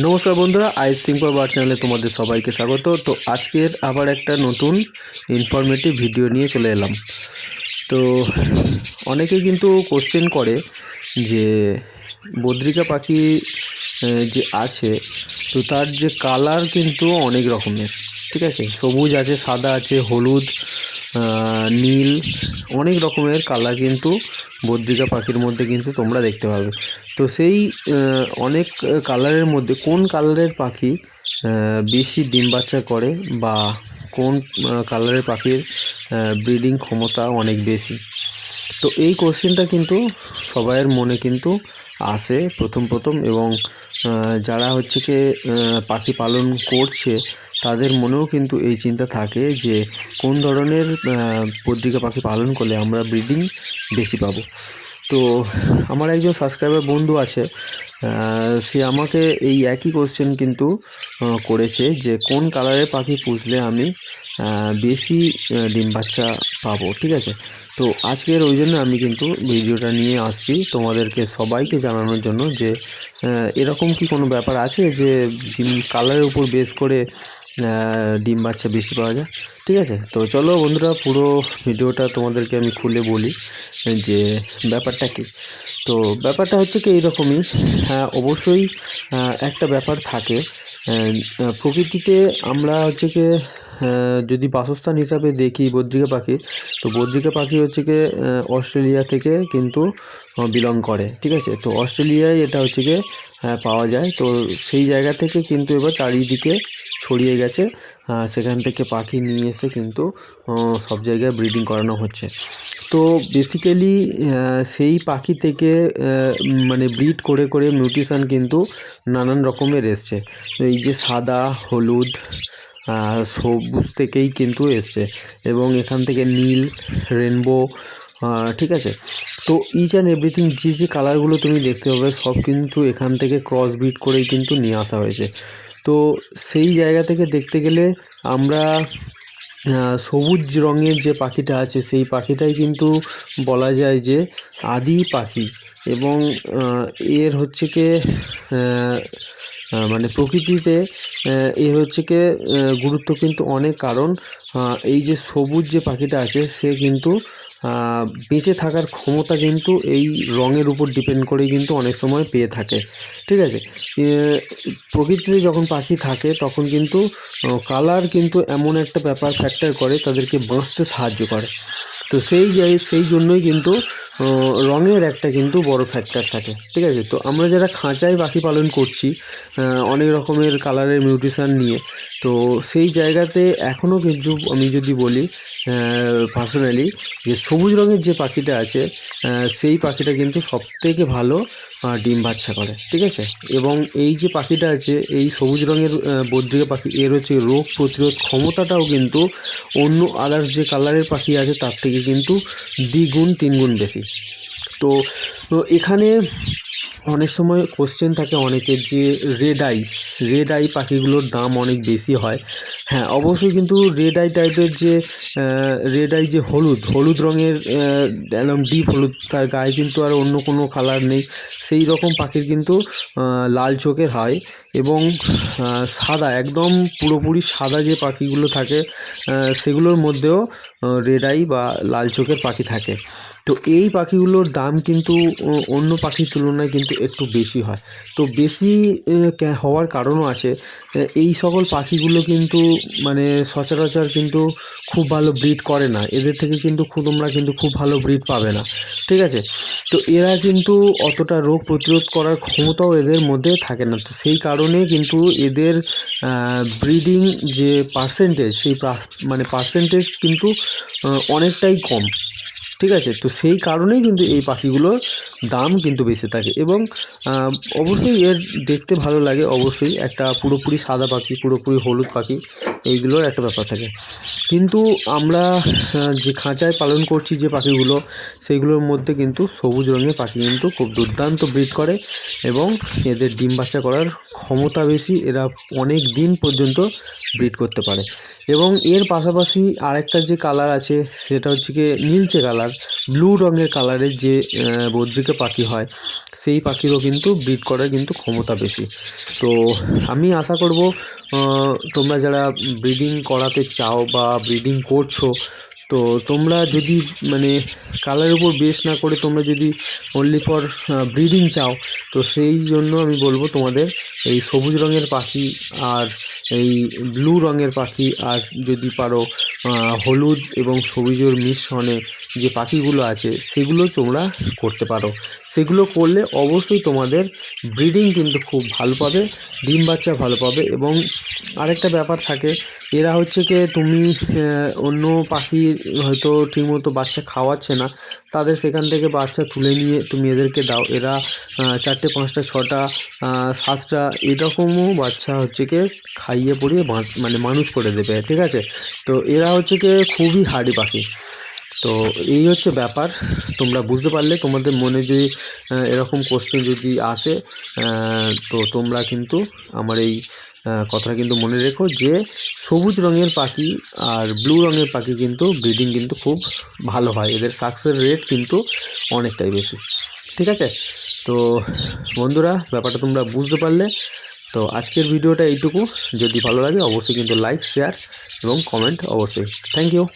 নমস্কার বন্ধুরা, আইস সিম্পল বার চ্যানেলে তোমাদের সবাইকে স্বাগত। তো আজকের আবার একটা নতুন ইনফরমেটিভ ভিডিও নিয়ে চলে এলাম। তো অনেকে কিন্তু কোশ্চেন করে যে বদ্রিকা পাখি যে আছে, তো তার যে কালার কিন্তু অনেক রকমের, ঠিক আছে? সবুজ আছে, সাদা আছে, হলুদ নীল, অনেক রকমের কালার কিন্তু বদ্রিকা পাখির মধ্যে কিন্তু তোমরা দেখতে পাবে। তো সেই অনেক কালারের মধ্যে কোন কালারের পাখি বেশি ডিম বাচ্চা করে বা কোন কালারের পাখির ব্রিডিং ক্ষমতা অনেক বেশি? তো এই কোশ্চেনটা কিন্তু সবাইয়ের মনে কিন্তু আসে প্রথম প্রথম এবং যারা হচ্ছে কি পাখি পালন করছে তাদের মনেও কিন্তু এই চিন্তা থাকে যে কোন ধরনের পত্রিকা পাখি পালন করলে আমরা ব্রিডিং বেশি পাবো। তো আমার একজন সাবস্ক্রাইবার বন্ধু আছে সে আমাকে এই একই কোশ্চেন কিন্তু করেছে যে কোন কালারের পাখি পুষলে আমি বেশি ডিম বাচ্চা পাবো, ঠিক আছে? তো আজকের ওই জন্য আমি কিন্তু ভিডিওটা নিয়ে আসছি তোমাদেরকে সবাইকে জানানোর জন্য যে এরকম কি কোনো ব্যাপার আছে যে ডিম কালারের উপর বেস করে ডিম বাচ্চা বেশি পাওয়া যায়। ঠিক আছে? তো চলো বন্ধুরা, পুরো ভিডিওটা তোমাদেরকে আমি খুলে বলি যে ব্যাপারটা কী। তো ব্যাপারটা হচ্ছে কি, এইরকমই। হ্যাঁ অবশ্যই একটা ব্যাপার থাকে। প্রকৃতিতে আমরা হচ্ছে কি যদি বাসস্থান হিসাবে দেখি বদ্রিকা পাখি তো বদ্রিকা পাখি হচ্ছে কি অস্ট্রেলিয়া থেকে কিন্তু বিলং করে ঠিক আছে? তো অস্ট্রেলিয়ায় এটা হচ্ছে আহ, পাওয়া যায়। তো সেই জায়গা থেকে কিন্তু এবার চারিদিকে ছড়িয়ে গেছে সেখান থেকে পাখি নিয়ে এসে কিন্তু সব জায়গায় ব্রিডিং করানো হচ্ছে। তো বেসিক্যালি সেই পাখি থেকে মানে ব্রিড করে করে মিউটিশন কিন্তু নানান রকমের এসছে। এই যে সাদা হলুদ সবুজ থেকেই কিন্তু এসছে এবং এখান থেকে নীল রেনবো ঠিক আছে? তো ইচ অ্যান্ড এভরিথিং যে যে কালারগুলো তুমি দেখতে পাবে, সব কিন্তু এখান থেকে ক্রস বিট করেই কিন্তু নিয়ে আসা হয়েছে। তো সেই জায়গা থেকে দেখতে গেলে আমরা সবুজ রঙের যে পাখিটা আছে, সেই পাখিটাই কিন্তু বলা যায় যে আদি পাখি এবং এর হচ্ছে কি মানে প্রকৃতিতে এর হচ্ছে কি গুরুত্ব কিন্তু অনেক কারণ। এই যে সবুজ যে পাখিটা আছে, সে কিন্তু বেঁচে থাকার ক্ষমতা কিন্তু এই রঙের উপর ডিপেন্ড করে কিন্তু অনেক সময় পেয়ে থাকে। ঠিক আছে? প্রকৃতিতে যখন পাখি থাকে, তখন কিন্তু কালার কিন্তু এমন একটা ব্যাপার ফ্যাক্টর করে, তাদেরকে বাঁচতে সাহায্য করে। তো সেই জায় সেই জন্যই কিন্তু রঙের একটা কিন্তু বড় ফ্যাক্টর থাকে, ঠিক আছে? তো আমরা যারা খাঁচায় পাখি পালন করছি অনেক রকমের কালারের মিউটেশান নিয়ে তো সেই জায়গাতে এখনও কিন্তু আমি যদি বলি পার্সোনালি যে সবুজ রঙের যে পাখিটা আছে সেই পাখিটা কিন্তু সবথেকে ভালো ডিম বাচ্চা করে, ঠিক আছে? এবং এই যে পাখিটা আছে, এই সবুজ রঙের বদ্রিকা পাখি, এর হচ্ছে রোগ প্রতিরোধ ক্ষমতাটাও কিন্তু অন্য আদার্স যে কালারের পাখি আছে, তার থেকে কিন্তু দ্বিগুণ, তিনগুণ বেশি। তো এখানে অনেক সময় কোশ্চেন থাকে অনেকের যে রেড আই রেড আই পাখিগুলোর দাম অনেক বেশি হয়। হ্যাঁ অবশ্যই কিন্তু রেড আই টাইপের যে রেড আই যে হলুদ হলুদ রঙের একদম ডিপ হলুদ, তার গায়ে কিন্তু আর অন্য কোনো কালার নেই। সেই রকম পাখির কিন্তু লাল চোখের হয় এবং সাদা, একদম পুরোপুরি সাদা যে পাখিগুলো থাকে সেগুলোর মধ্যেও রেড আই বা লাল চোখের পাখি থাকে। তো এই পাখিগুলোর দাম কিন্তু অন্য পাখির তুলনায় কিন্তু একটু বেশি হয়। তো বেশি হওয়ার কারণও আছে। এই সকল পাখিগুলো কিন্তু মানে সচরাচর কিন্তু খুব ভালো ব্রিড করে না। এদের থেকে কিন্তু তোমরা কিন্তু খুব ভালো ব্রিড পাবে না। ঠিক আছে? তো এরা কিন্তু অতটা রোগ প্রতিরোধ করার ক্ষমতাও এদের মধ্যে থাকে না। তো সেই কারণে কিন্তু এদের ব্রিডিং যে পার্সেন্টেজ, সেই মানে পার্সেন্টেজ কিন্তু অনেকটাই কম। ঠিক আছে? তো সেই কারণেই কিন্তু এই পাখিগুলোর দাম কিন্তু বেশি থাকে এবং অবশ্যই এর দেখতে ভালো লাগে অবশ্যই। একটা পুরোপুরি সাদা পাখি, পুরোপুরি হলুদ পাখি, এইগুলোর একটা ব্যাপার থাকে। কিন্তু আমরা যে খাঁচায় পালন করছি যে পাখিগুলো, সেইগুলোর মধ্যে কিন্তু সবুজ রঙের পাখি কিন্তু খুব দুর্দান্ত ব্রিড করে এবং এদের ডিম বাচ্চা করার ক্ষমতা বেশি। এরা অনেক দিন পর্যন্ত ব্রিড করতে পারে। এবং এর পাশাপাশি আরেকটা যে কালার আছে, সেটা হচ্ছে কি নীলচে কালার। ব্লু রঙের কালারের যে বদ্রিকা পাখি হয়, সেই পাখিরও কিন্তু ব্রিড করার কিন্তু ক্ষমতা বেশি। তো আমি আশা করব তোমরা যারা ব্রিডিং করাতে চাও বা ব্রিডিং করছ, তো তোমরা যদি মানে কালারের উপর বেস না করে তোমরা যদি অনলি ফর ব্রিডিং চাও, তো সেই জন্য আমি বলব তোমাদের এই সবুজ রঙের পাখি আর এই ব্লু রঙের পাখি আর যদি পারো হলুদ এবং সবুজের মিশ্রণে যে পাখিগুলো আছে, সেগুলো তোমরা করতে পারো। সেগুলো করলে অবশ্যই তোমাদের ব্রিডিং কিন্তু খুব ভালো পাবে, ডিম বাচ্চা ভালো পাবে এবং আরেকটা ব্যাপার থাকে এরা হচ্ছে কি তুমি অন্য পাখি হয়তো ঠিকমতো বাচ্চা খাওয়াচ্ছে না। তাদের সেখান থেকে বাচ্চা তুলে নিয়ে তুমি এদেরকে দাও। এরা চারটে, পাঁচটা, ছটা সাতটা এরকমও বাচ্চা হচ্ছে কি খাইয়ে পড়িয়ে মানে মানুষ করে দেবে, ঠিক আছে? তো এরা হচ্ছে কি খুবই হাড়ি পাখি। তো এই হচ্ছে ব্যাপার। তোমরা বুঝতে পারলে, তোমাদের মনে যদি এরকম কোশ্চেন যদি আসে তো তোমরা কিন্তু আমার এই কথাটা কিন্তু মনে রেখো যে সবুজ রঙের পাখি আর ব্লু রঙের পাখি কিন্তু ব্রিডিং কিন্তু খুব ভালো হয়। এদের সাকসেস রেট কিন্তু অনেকটাই বেশি। ঠিক আছে? তো বন্ধুরা, ব্যাপারটা তোমরা বুঝতে পারলে। তো আজকের ভিডিওটা এইটুকু। যদি ভালো লাগে, অবশ্যই কিন্তু লাইক শেয়ার এবং কমেন্ট অবশ্যই। Thank you